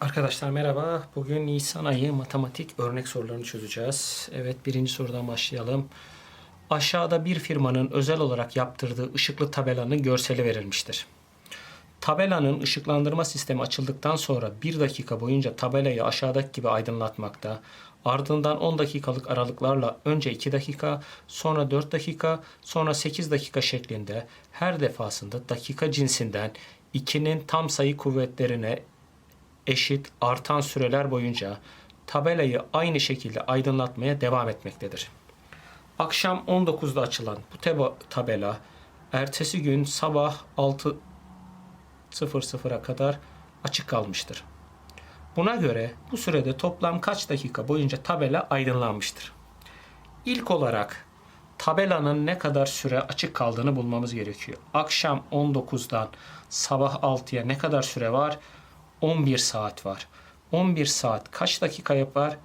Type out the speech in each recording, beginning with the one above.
Arkadaşlar merhaba. Bugün Nisan ayı matematik örnek sorularını çözeceğiz. Evet birinci sorudan başlayalım. Aşağıda bir firmanın özel olarak yaptırdığı ışıklı tabelanın görseli verilmiştir. Tabelanın ışıklandırma sistemi açıldıktan sonra 1 dakika boyunca tabelayı aşağıdaki gibi aydınlatmakta. Ardından 10 dakikalık aralıklarla önce 2 dakika, sonra 4 dakika, sonra 8 dakika şeklinde her defasında dakika cinsinden 2'nin tam sayı kuvvetlerine eşit artan süreler boyunca tabelayı aynı şekilde aydınlatmaya devam etmektedir. Akşam 19'da açılan bu tabela ertesi gün sabah 6.00'a kadar açık kalmıştır. Buna göre bu sürede toplam kaç dakika boyunca tabela aydınlanmıştır? İlk olarak tabelanın ne kadar süre açık kaldığını bulmamız gerekiyor. Akşam 19'dan sabah 6'ya ne kadar süre var? 11 saat var. 11 saat kaç dakika yapar?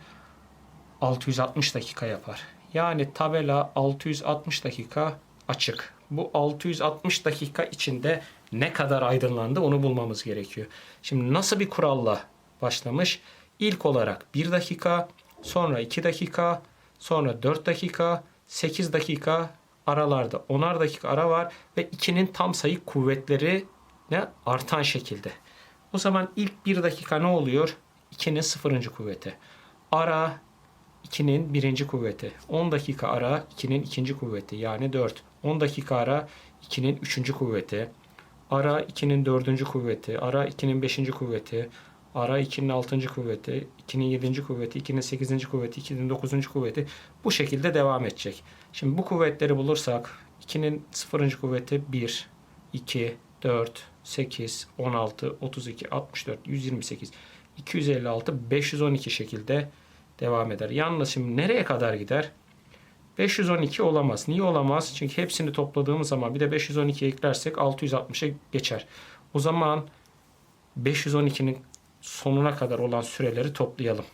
660 dakika yapar. Yani tabela 660 dakika açık. Bu 660 dakika içinde ne kadar aydınlandı onu bulmamız gerekiyor. Şimdi nasıl bir kuralla başlamış? İlk olarak 1 dakika, sonra 2 dakika, sonra 4 dakika, 8 dakika aralarda 10'ar dakika ara var ve 2'nin tam sayı kuvvetleri ne artan şekilde. O zaman ilk 1 dakika ne oluyor? 2'nin sıfırıncı kuvveti. Ara 2'nin birinci kuvveti. 10 dakika ara 2'nin ikinci kuvveti yani 4. 10 dakika ara 2'nin üçüncü kuvveti. Ara 2'nin dördüncü kuvveti. Ara 2'nin beşinci kuvveti. Ara 2'nin altıncı kuvveti. 2'nin yedinci kuvveti. 2'nin sekizinci kuvveti. 2'nin dokuzuncu kuvveti. Bu şekilde devam edecek. Şimdi bu kuvvetleri bulursak 2'nin sıfırıncı kuvveti 1, 2, 4, 8, 16, 32, 64, 128, 256, 512 şekilde devam eder. Yalnız şimdi nereye kadar gider? 512 olamaz. Niye olamaz? Çünkü hepsini topladığımız zaman bir de 512 eklersek 660'a geçer. O zaman 512'nin sonuna kadar olan süreleri toplayalım.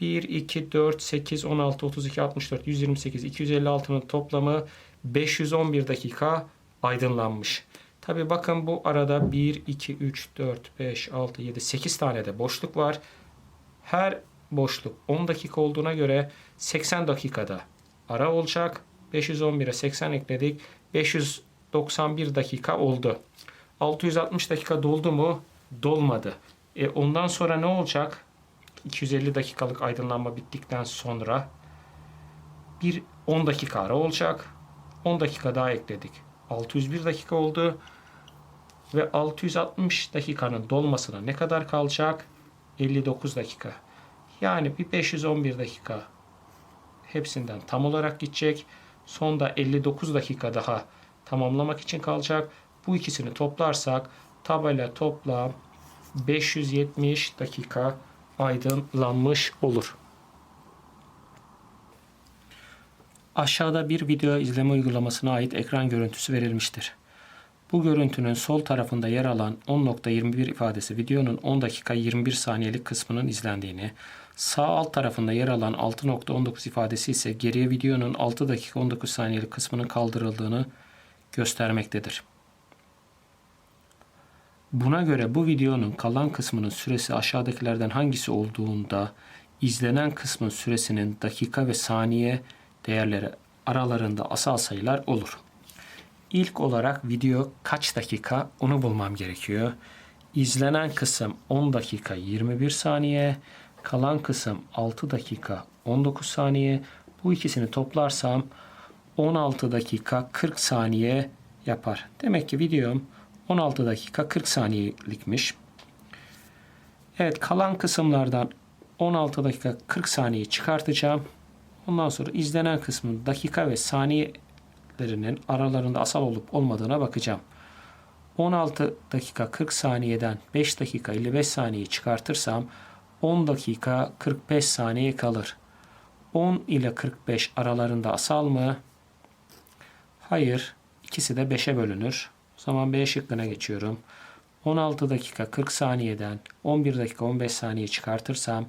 1, 2, 4, 8, 16, 32, 64, 128, 256'nın toplamı 511 dakika aydınlanmış. Tabi bakın bu arada 1, 2, 3, 4, 5, 6, 7, 8 tane de boşluk var. Her boşluk 10 dakika olduğuna göre 80 dakikada ara olacak. 511'e 80 ekledik. 591 dakika oldu. 660 dakika doldu mu? Dolmadı. E ondan sonra ne olacak? 250 dakikalık aydınlanma bittikten sonra bir 10 dakika ara olacak. 10 dakika daha ekledik. 601 dakika oldu. Ve 660 dakikanın dolmasına ne kadar kalacak? 59 dakika. Yani bir 511 dakika hepsinden tam olarak gidecek. Sonda 59 dakika daha tamamlamak için kalacak. Bu ikisini toplarsak tabela toplam 570 dakika aydınlanmış olur. Aşağıda bir video izleme uygulamasına ait ekran görüntüsü verilmiştir. Bu görüntünün sol tarafında yer alan 10.21 ifadesi videonun 10 dakika 21 saniyelik kısmının izlendiğini, sağ alt tarafında yer alan 6.19 ifadesi ise geriye videonun 6 dakika 19 saniyelik kısmının kaldırıldığını göstermektedir. Buna göre bu videonun kalan kısmının süresi aşağıdakilerden hangisi olduğunda izlenen kısmın süresinin dakika ve saniye değerleri aralarında asal sayılar olur. İlk olarak video kaç dakika onu bulmam gerekiyor. İzlenen kısım 10 dakika 21 saniye, kalan kısım 6 dakika 19 saniye. Bu ikisini toplarsam 16 dakika 40 saniye yapar. Demek ki videom 16 dakika 40 saniyelikmiş. Evet kalan kısımlardan 16 dakika 40 saniye çıkartacağım. Ondan sonra izlenen kısmın dakika ve saniyelerinin aralarında asal olup olmadığına bakacağım. 16 dakika 40 saniyeden 5 dakika 55 saniye çıkartırsam 10 dakika 45 saniye kalır. 10 ile 45 aralarında asal mı? Hayır. İkisi de 5'e bölünür. O zaman B şıkkına geçiyorum. 16 dakika 40 saniyeden 11 dakika 15 saniye çıkartırsam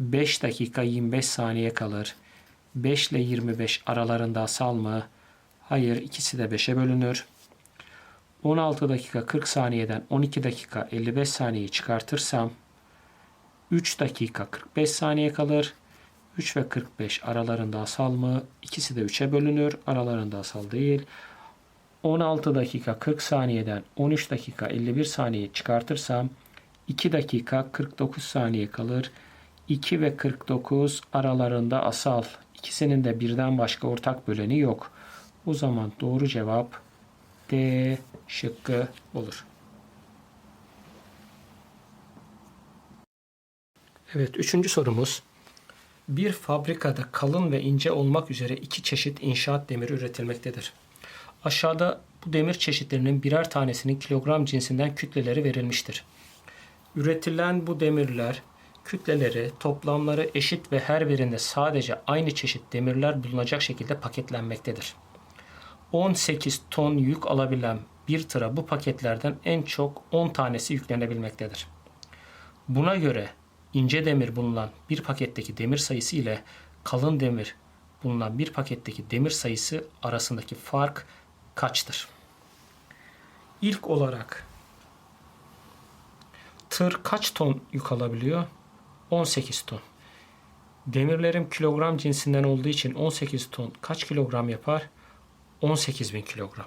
5 dakika 25 saniye kalır. 5 ile 25 aralarında asal mı? Hayır ikisi de 5'e bölünür. 16 dakika 40 saniyeden 12 dakika 55 saniye çıkartırsam 3 dakika 45 saniye kalır. 3 ve 45 aralarında asal mı? İkisi de 3'e bölünür. Aralarında asal değil. 16 dakika 40 saniyeden 13 dakika 51 saniye çıkartırsam 2 dakika 49 saniye kalır. 2 ve 49 aralarında asal. İkisinin de birden başka ortak böleni yok. O zaman doğru cevap D şıkkı olur. Evet, üçüncü sorumuz. Bir fabrikada kalın ve ince olmak üzere iki çeşit inşaat demiri üretilmektedir. Aşağıda bu demir çeşitlerinin birer tanesinin kilogram cinsinden kütleleri verilmiştir. Üretilen bu demirler kütleleri, toplamları eşit ve her birinde sadece aynı çeşit demirler bulunacak şekilde paketlenmektedir. 18 ton yük alabilen bir tıra bu paketlerden en çok 10 tanesi yüklenebilmektedir. Buna göre ince demir bulunan bir paketteki demir sayısı ile kalın demir bulunan bir paketteki demir sayısı arasındaki fark kaçtır? İlk olarak tır kaç ton yük alabiliyor? 18 ton. Demirlerim kilogram cinsinden olduğu için 18 ton kaç kilogram yapar? 18 bin kilogram.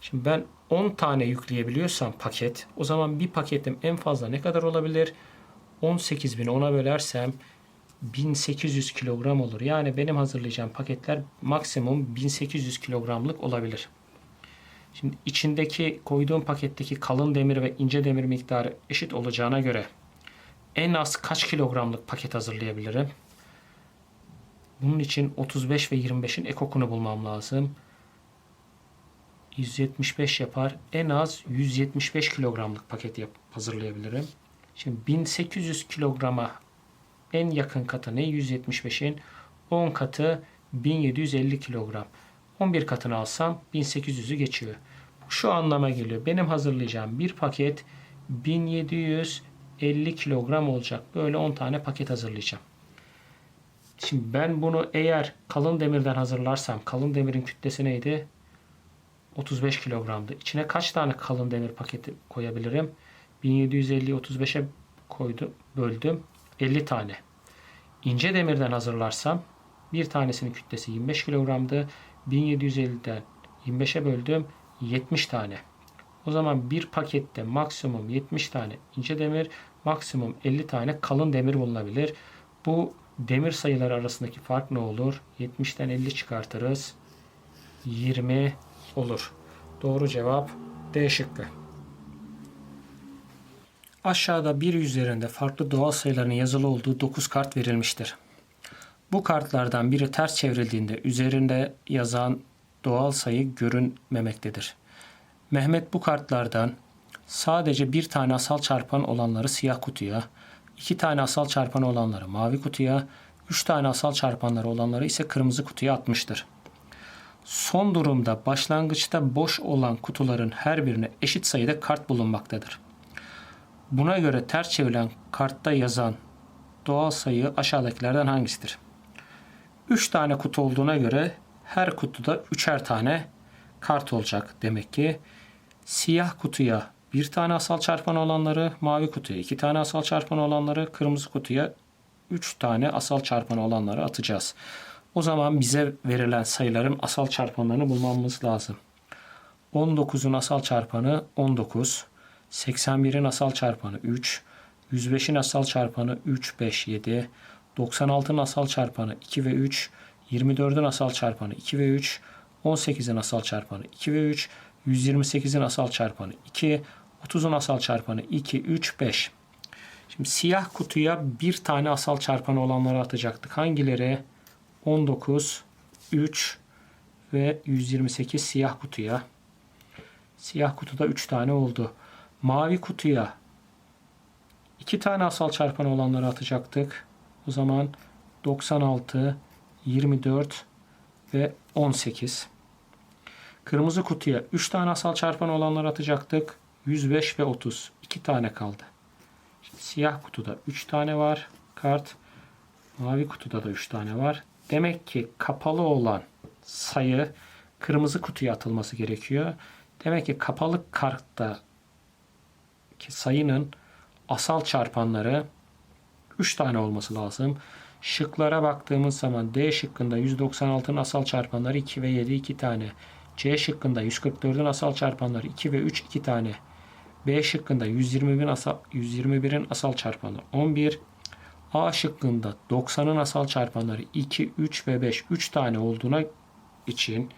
Şimdi ben 10 tane yükleyebiliyorsam paket o zaman bir paketim en fazla ne kadar olabilir? 18 bin ona bölersem 1800 kilogram olur. Yani benim hazırlayacağım paketler maksimum 1800 kilogramlık olabilir. Şimdi içindeki koyduğum paketteki kalın demir ve ince demir miktarı eşit olacağına göre en az kaç kilogramlık paket hazırlayabilirim? Bunun için 35 ve 25'in ekokunu bulmam lazım. 175 yapar. En az 175 kilogramlık paket yap, hazırlayabilirim. Şimdi 1800 kilograma en yakın katı ne? 175'in 10 katı 1750 kilogram. 11 katını alsam 1800'ü geçiyor. Bu şu anlama geliyor. Benim hazırlayacağım bir paket 1750 kilogram olacak. Böyle 10 tane paket hazırlayacağım. Şimdi ben bunu eğer kalın demirden hazırlarsam kalın demirin kütlesi neydi? 35 kilogramdı. İçine kaç tane kalın demir paketi koyabilirim? 1750'yi 35'e koydum, böldüm. 50 tane. İnce demirden hazırlarsam bir tanesinin kütlesi 25 kilogramdı. 1750'den 25'e böldüm 70 tane. O zaman bir pakette maksimum 70 tane ince demir, maksimum 50 tane kalın demir bulunabilir. Bu demir sayıları arasındaki fark ne olur? 70'ten 50 çıkartırız. 20 olur. Doğru cevap D şıkkı. Aşağıda bir üzerinde farklı doğal sayıların yazılı olduğu 9 kart verilmiştir. Bu kartlardan biri ters çevrildiğinde üzerinde yazan doğal sayı görünmemektedir. Mehmet bu kartlardan sadece bir tane asal çarpan olanları siyah kutuya, iki tane asal çarpan olanları mavi kutuya, üç tane asal çarpanları olanları ise kırmızı kutuya atmıştır. Son durumda başlangıçta boş olan kutuların her birine eşit sayıda kart bulunmaktadır. Buna göre ters çevrilen kartta yazan doğal sayı aşağıdakilerden hangisidir? 3 tane kutu olduğuna göre her kutuda üçer tane kart olacak demek ki. Siyah kutuya bir tane asal çarpan olanları, mavi kutuya iki tane asal çarpan olanları, kırmızı kutuya üç tane asal çarpan olanları atacağız. O zaman bize verilen sayıların asal çarpanlarını bulmamız lazım. 19'un asal çarpanı 19, 81'in asal çarpanı 3, 105'in asal çarpanı 3, 5, 7, 96'ın asal çarpanı 2 ve 3, 24'ün asal çarpanı 2 ve 3, 18'in asal çarpanı 2 ve 3, 128'in asal çarpanı 2, 30'un asal çarpanı 2, 3, 5. Şimdi siyah kutuya bir tane asal çarpanı olanları atacaktık. Hangileri? 19, 3 ve 128 siyah kutuya. Siyah kutuda 3 tane oldu. Mavi kutuya 2 tane asal çarpanı olanları atacaktık. O zaman 96, 24 ve 18. Kırmızı kutuya 3 tane asal çarpan olanları atacaktık. 105 ve 30. 2 tane kaldı. Şimdi siyah kutuda 3 tane var kart. Mavi kutuda da 3 tane var. Demek ki kapalı olan sayı kırmızı kutuya atılması gerekiyor. Demek ki kapalı kartta ki sayının asal çarpanları 3 tane olması lazım. Şıklara baktığımız zaman D şıkkında 196'nın asal çarpanları 2 ve 7 2 tane. C şıkkında 144'ün asal çarpanları 2 ve 3 2 tane. B şıkkında 121'in asal, 121'in asal çarpanları 11. A şıkkında 90'ın asal çarpanları 2, 3 ve 5 3 tane olduğuna için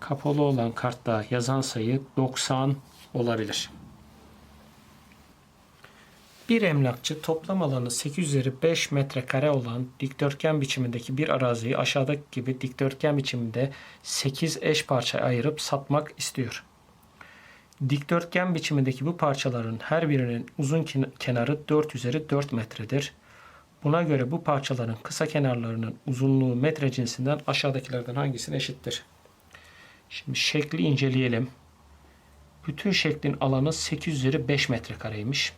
kapalı olan kartta yazan sayı 90 olabilir. Bir emlakçı toplam alanı 8 üzeri 5 metrekare olan dikdörtgen biçimindeki bir araziyi aşağıdaki gibi dikdörtgen biçiminde 8 eş parçaya ayırıp satmak istiyor. Dikdörtgen biçimindeki bu parçaların her birinin uzun ken- kenarı 4 üzeri 4 metredir. Buna göre bu parçaların kısa kenarlarının uzunluğu metre cinsinden aşağıdakilerden hangisine eşittir? Şimdi şekli inceleyelim. Bütün şeklin alanı 8 üzeri 5 metrekareymiş.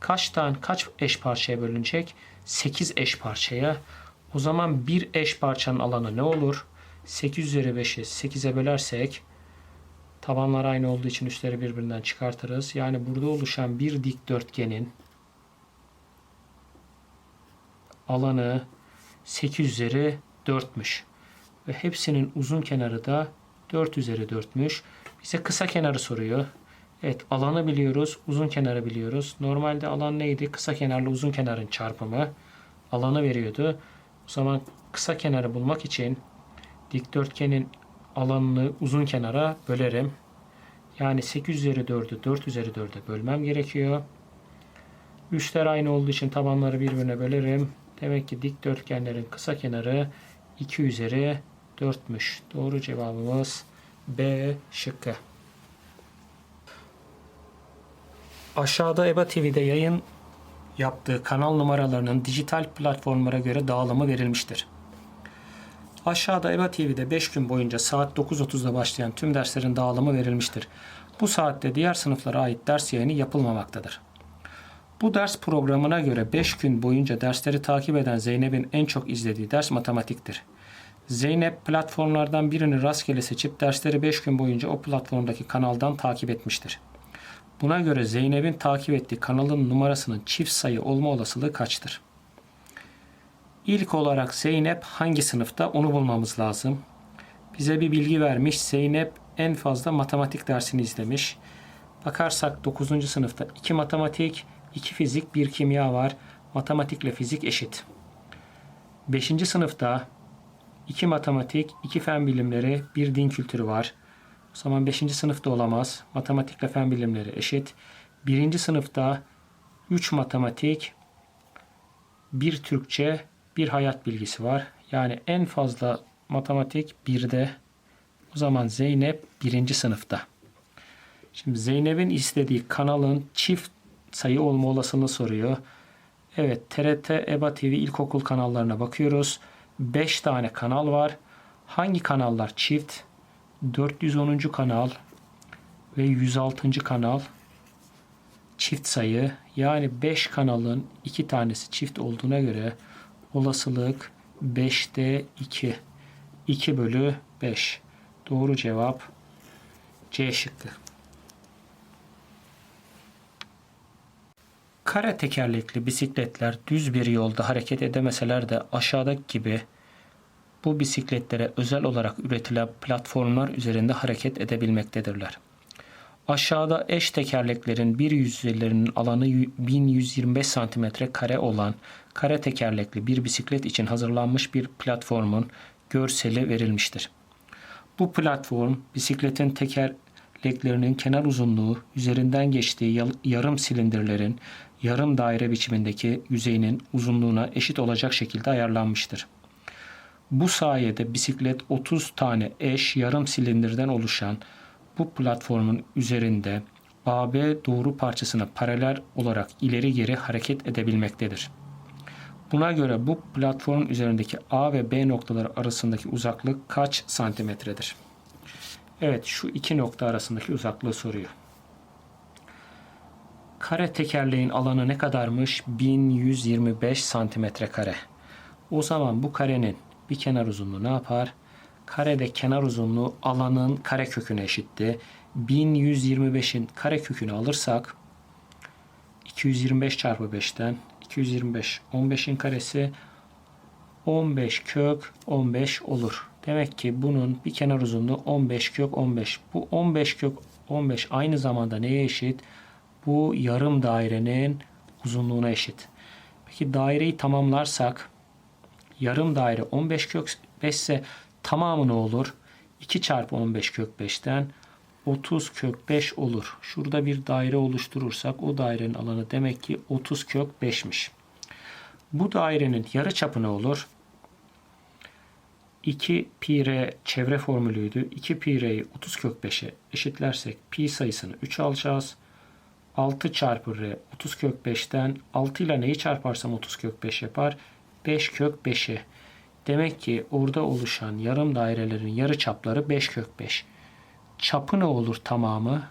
Kaç tane kaç eş parçaya bölünecek? 8 eş parçaya. O zaman bir eş parçanın alanı ne olur? 8 üzeri 5'i 8'e bölersek tabanlar aynı olduğu için üstleri birbirinden çıkartırız. Yani burada oluşan bir dikdörtgenin alanı 8 üzeri 4'müş. Ve hepsinin uzun kenarı da 4 üzeri 4'müş. Bize kısa kenarı soruyor. Evet alanı biliyoruz. Uzun kenarı biliyoruz. Normalde alan neydi? Kısa kenarla uzun kenarın çarpımı. Alanı veriyordu. O zaman kısa kenarı bulmak için dikdörtgenin alanını uzun kenara bölerim. Yani 8 üzeri 4'ü 4 üzeri 4'e bölmem gerekiyor. Üstler aynı olduğu için tabanları birbirine bölerim. Demek ki dikdörtgenlerin kısa kenarı 2 üzeri 4'müş. Doğru cevabımız B şıkkı. Aşağıda EBA TV'de yayın yaptığı kanal numaralarının dijital platformlara göre dağılımı verilmiştir. Aşağıda EBA TV'de 5 gün boyunca saat 9.30'da başlayan tüm derslerin dağılımı verilmiştir. Bu saatte diğer sınıflara ait ders yayını yapılmamaktadır. Bu ders programına göre 5 gün boyunca dersleri takip eden Zeynep'in en çok izlediği ders matematiktir. Zeynep platformlardan birini rastgele seçip dersleri 5 gün boyunca o platformdaki kanaldan takip etmiştir. Buna göre Zeynep'in takip ettiği kanalın numarasının çift sayı olma olasılığı kaçtır? İlk olarak Zeynep hangi sınıfta onu bulmamız lazım. Bize bir bilgi vermiş. Zeynep en fazla matematik dersini izlemiş. Bakarsak 9. sınıfta 2 matematik, 2 fizik, 1 kimya var. Matematikle fizik eşit. 5. sınıfta 2 matematik, 2 fen bilimleri, 1 din kültürü var. O zaman 5. sınıfta olamaz. Matematikle fen bilimleri eşit. 1. sınıfta 3 matematik, 1 Türkçe, 1 hayat bilgisi var. Yani en fazla matematik 1'de. O zaman Zeynep 1. sınıfta. Şimdi Zeynep'in istediği kanalın çift sayı olma olasılığını soruyor. Evet TRT, EBA TV ilkokul kanallarına bakıyoruz. 5 tane kanal var. Hangi kanallar çift? 410. kanal ve 106. kanal çift sayı. Yani 5 kanalın 2 tanesi çift olduğuna göre olasılık 5'te 2. 2 bölü 5. Doğru cevap C şıkkı. Kare tekerlekli bisikletler düz bir yolda hareket edemeseler de aşağıdaki gibi bu bisikletlere özel olarak üretilen platformlar üzerinde hareket edebilmektedirler. Aşağıda eş tekerleklerin bir yüzeylerinin alanı 1125 cm kare olan kare tekerlekli bir bisiklet için hazırlanmış bir platformun görseli verilmiştir. Bu platform bisikletin tekerleklerinin kenar uzunluğu üzerinden geçtiği yarım silindirlerin yarım daire biçimindeki yüzeyinin uzunluğuna eşit olacak şekilde ayarlanmıştır. Bu sayede bisiklet 30 tane eş yarım silindirden oluşan bu platformun üzerinde AB doğru parçasına paralel olarak ileri geri hareket edebilmektedir. Buna göre bu platform üzerindeki A ve B noktaları arasındaki uzaklık kaç santimetredir? Evet şu iki nokta arasındaki uzaklığı soruyor. Kare tekerleğin alanı ne kadarmış? 1125 santimetre kare. O zaman bu karenin bir kenar uzunluğu ne yapar? Karede kenar uzunluğu alanın kare köküne eşitti. 1125'in kare kökünü alırsak 225 çarpı 5'ten 225 15'in karesi 15 kök 15 olur. Demek ki bunun bir kenar uzunluğu 15 kök 15. Bu 15 kök 15 aynı zamanda neye eşit? Bu yarım dairenin uzunluğuna eşit. Peki daireyi tamamlarsak yarım daire 15 kök 5 ise tamamı ne olur? 2 çarpı 15 kök 5'ten 30 kök 5 olur. Şurada bir daire oluşturursak o dairenin alanı demek ki 30 kök 5'miş. Bu dairenin yarı çapı ne olur? 2 pi r çevre formülüydü. 2 pi r'yi 30 kök 5'e eşitlersek pi sayısını 3 alacağız. 6 çarpı r 30 kök 5'ten 6 ile neyi çarparsam 30 kök 5 yapar? 5 kök 5'i. Demek ki orada oluşan yarım dairelerin yarı çapları 5 kök 5. Çapı ne olur tamamı?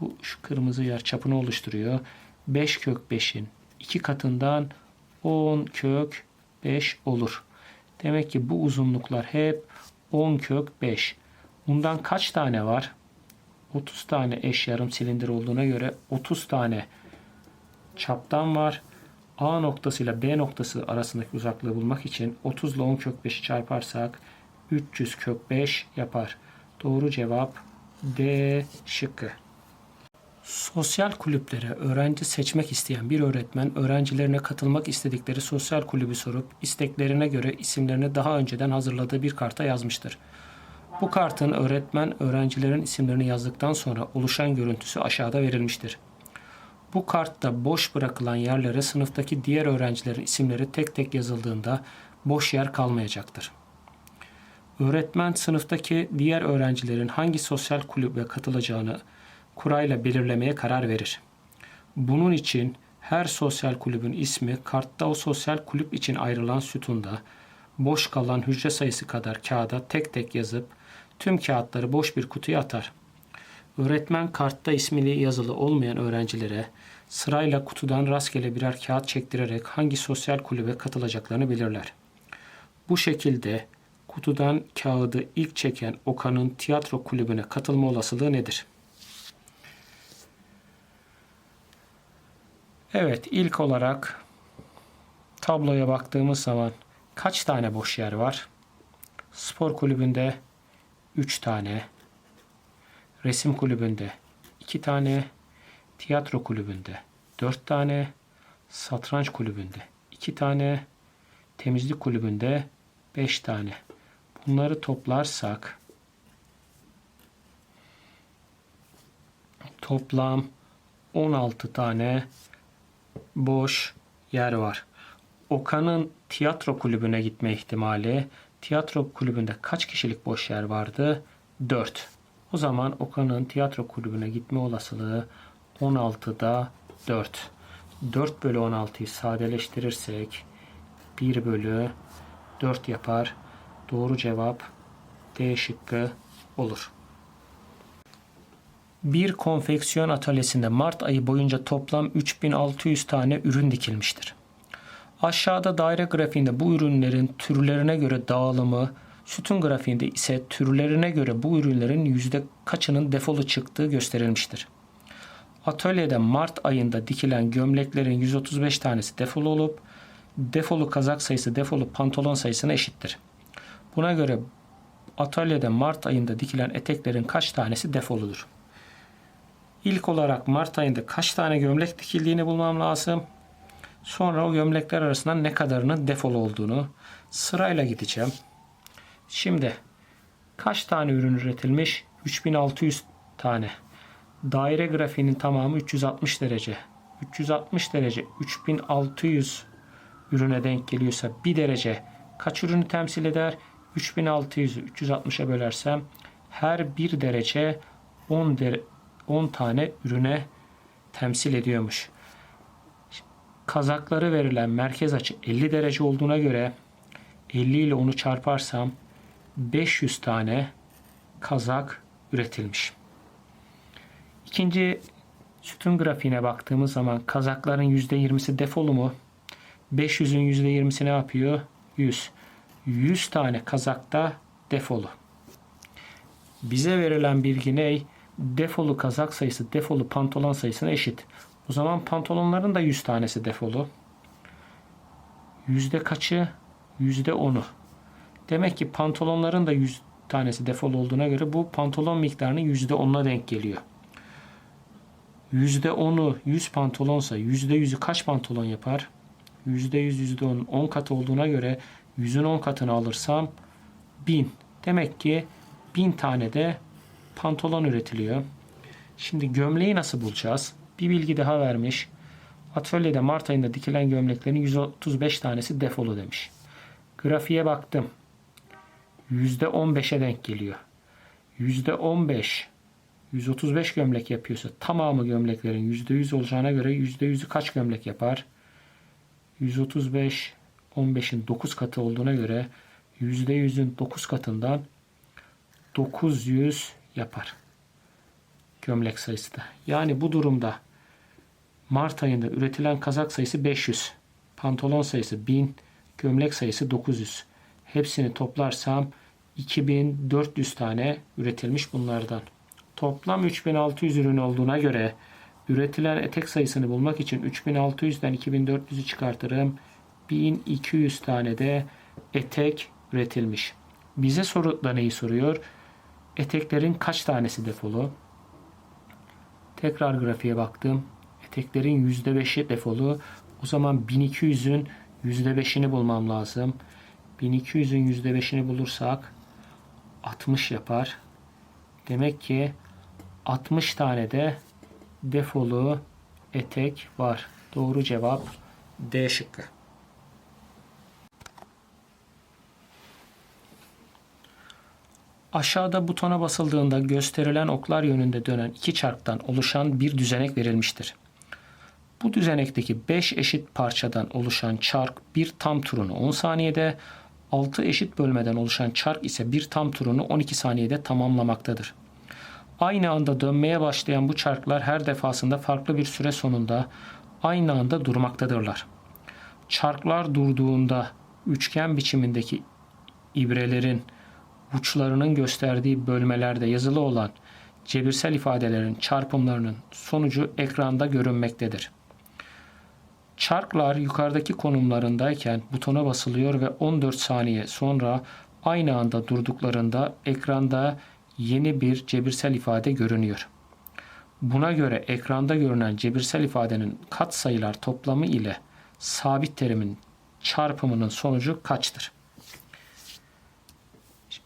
Bu şu kırmızı yer çapını oluşturuyor. 5 kök 5'in 2 katından 10 kök 5 olur. Demek ki bu uzunluklar hep 10 kök 5. Bundan kaç tane var? 30 tane eş yarım silindir olduğuna göre 30 tane çaptan var. A noktası ile B noktası arasındaki uzaklığı bulmak için 30 ile 10 kök 5'i çarparsak 300 kök 5 yapar. Doğru cevap D şıkkı. Sosyal kulüplere öğrenci seçmek isteyen bir öğretmen öğrencilerine katılmak istedikleri sosyal kulübü sorup isteklerine göre isimlerini daha önceden hazırladığı bir karta yazmıştır. Bu kartın öğretmen öğrencilerin isimlerini yazdıktan sonra oluşan görüntüsü aşağıda verilmiştir. Bu kartta boş bırakılan yerlere sınıftaki diğer öğrencilerin isimleri tek tek yazıldığında boş yer kalmayacaktır. Öğretmen sınıftaki diğer öğrencilerin hangi sosyal kulübe katılacağını kurayla belirlemeye karar verir. Bunun için her sosyal kulübün ismi kartta o sosyal kulüp için ayrılan sütunda boş kalan hücre sayısı kadar kağıda tek tek yazıp tüm kağıtları boş bir kutuya atar. Öğretmen kartta ismini yazılı olmayan öğrencilere sırayla kutudan rastgele birer kağıt çektirerek hangi sosyal kulübe katılacaklarını belirler. Bu şekilde kutudan kağıdı ilk çeken Okan'ın tiyatro kulübüne katılma olasılığı nedir? Evet, ilk olarak tabloya baktığımız zaman kaç tane boş yer var? Spor kulübünde 3 tane, resim kulübünde 2 tane, tiyatro kulübünde 4 tane, satranç kulübünde 2 tane, temizlik kulübünde 5 tane. Bunları toplarsak toplam 16 tane boş yer var. Okan'ın tiyatro kulübüne gitme ihtimali tiyatro kulübünde kaç kişilik boş yer vardı? 4. O zaman Okan'ın tiyatro kulübüne gitme olasılığı 16'da 4. 4 bölü 16'yı sadeleştirirsek 1 bölü 4 yapar. Doğru cevap D şıkkı olur. Bir konfeksiyon atölyesinde Mart ayı boyunca toplam 3600 tane ürün dikilmiştir. Aşağıda daire grafiğinde bu ürünlerin türlerine göre dağılımı, sütun grafiğinde ise türlerine göre bu ürünlerin yüzde kaçının defolu çıktığı gösterilmiştir. Atölyede Mart ayında dikilen gömleklerin 135 tanesi defolu olup defolu kazak sayısı defolu pantolon sayısına eşittir. Buna göre atölyede Mart ayında dikilen eteklerin kaç tanesi defoludur? İlk olarak Mart ayında kaç tane gömlek dikildiğini bulmam lazım. Sonra o gömlekler arasından ne kadarının defol olduğunu sırayla gideceğim. Şimdi kaç tane ürün üretilmiş? 3600 tane. Daire grafiğinin tamamı 360 derece. 360 derece 3600 ürüne denk geliyorsa bir derece kaç ürünü temsil eder? 3600'ü 360'a bölersem her bir derece 10 derece 10 tane ürüne temsil ediyormuş. Kazakları verilen merkez açı 50 derece olduğuna göre 50 ile onu çarparsam 500 tane kazak üretilmiş. İkinci sütun grafiğine baktığımız zaman kazakların %20'si defolu mu? 500'ün %20'si ne yapıyor? 100. 100 tane kazakta defolu. Bize verilen bilgi ne? defolu kazak sayısı defolu pantolon sayısına eşit. O zaman pantolonların da 100 tanesi defolu. Yüzde kaçı? Yüzde onu. Demek ki pantolonların da 100 tanesi defol olduğuna göre bu pantolon miktarının yüzde onuna denk geliyor. Yüzde onu 100 pantolonsa yüzde yüzü kaç pantolon yapar? Yüzde yüz yüzde on 10 katı olduğuna göre yüzün 10 katını alırsam 1000. Demek ki 1000 tane de pantolon üretiliyor. Şimdi gömleği nasıl bulacağız? Bir bilgi daha vermiş. Atölyede Mart ayında dikilen gömleklerin 135 tanesi defolu demiş. Grafiğe baktım. %15'e denk geliyor. %15 135 gömlek yapıyorsa tamamı gömleklerin %100 olacağına göre %100'ü kaç gömlek yapar? 135 15'in 9 katı olduğuna göre %100'ün 9 katından 900 yapar. Gömlek sayısı da. Yani bu durumda Mart ayında üretilen kazak sayısı 500. Pantolon sayısı 1000. Gömlek sayısı 900. Hepsini toplarsam 2400 tane üretilmiş bunlardan. Toplam 3600 ürün olduğuna göre üretilen etek sayısını bulmak için 3600'den 2400'ü çıkartırım. 1200 tane de etek üretilmiş. Bize soruda neyi soruyor? Eteklerin kaç tanesi defolu? Tekrar grafiğe baktım. Eteklerin %5'i defolu. O zaman 1200'ün %5'ini bulmam lazım. 1200'ün %5'ini bulursak 60 yapar. Demek ki 60 tane de defolu etek var. Doğru cevap D şıkkı. Aşağıda butona basıldığında gösterilen oklar yönünde dönen iki çarktan oluşan bir düzenek verilmiştir. Bu düzenekteki 5 eşit parçadan oluşan çark bir tam turunu 10 saniyede, 6 eşit bölmeden oluşan çark ise bir tam turunu 12 saniyede tamamlamaktadır. Aynı anda dönmeye başlayan bu çarklar her defasında farklı bir süre sonunda aynı anda durmaktadırlar. Çarklar durduğunda üçgen biçimindeki ibrelerin uçlarının gösterdiği bölmelerde yazılı olan cebirsel ifadelerin çarpımlarının sonucu ekranda görünmektedir. Çarklar yukarıdaki konumlarındayken butona basılıyor ve 14 saniye sonra aynı anda durduklarında ekranda yeni bir cebirsel ifade görünüyor. Buna göre ekranda görünen cebirsel ifadenin katsayılar toplamı ile sabit terimin çarpımının sonucu kaçtır?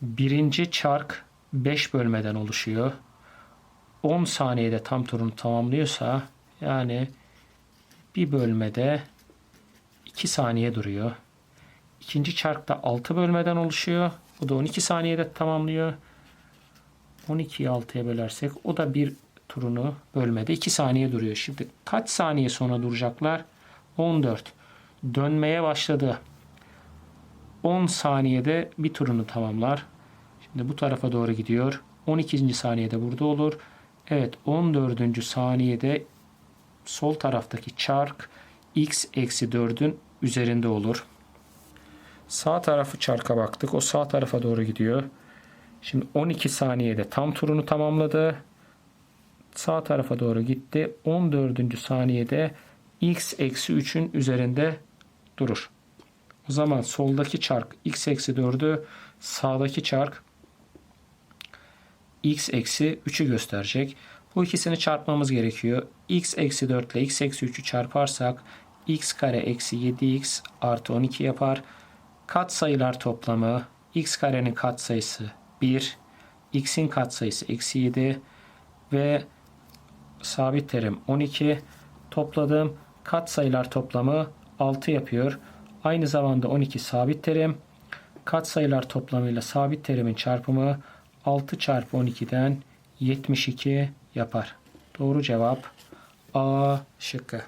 Birinci çark 5 bölmeden oluşuyor. 10 saniyede tam turunu tamamlıyorsa yani bir bölmede 2 saniye duruyor. İkinci çark da 6 bölmeden oluşuyor. Bu da 12 saniyede tamamlıyor. 12'yi 6'ya bölersek o da bir turunu bölmede 2 saniye duruyor. Şimdi kaç saniye sonra duracaklar? 14. Dönmeye başladı. 10 saniyede bir turunu tamamlar. Şimdi bu tarafa doğru gidiyor. 12. saniyede burada olur. Evet 14. saniyede sol taraftaki çark x eksi 4'ün üzerinde olur. Sağ tarafı çarka baktık. O sağ tarafa doğru gidiyor. Şimdi 12 saniyede tam turunu tamamladı. Sağ tarafa doğru gitti. 14. saniyede x eksi 3'ün üzerinde durur. O zaman soldaki çark x eksi 4'ü sağdaki çark x eksi 3'ü gösterecek. Bu ikisini çarpmamız gerekiyor. x eksi 4 ile x eksi 3'ü çarparsak x kare eksi 7x artı 12 yapar. Kat sayılar toplamı x karenin katsayısı 1, x'in katsayısı eksi 7 ve sabit terim 12 topladığım kat sayılar toplamı 6 yapıyor. Aynı zamanda 12 sabit terim. Kat sayılar toplamıyla sabit terimin çarpımı 6 çarpı 12'den 72 yapar. Doğru cevap A şıkkı.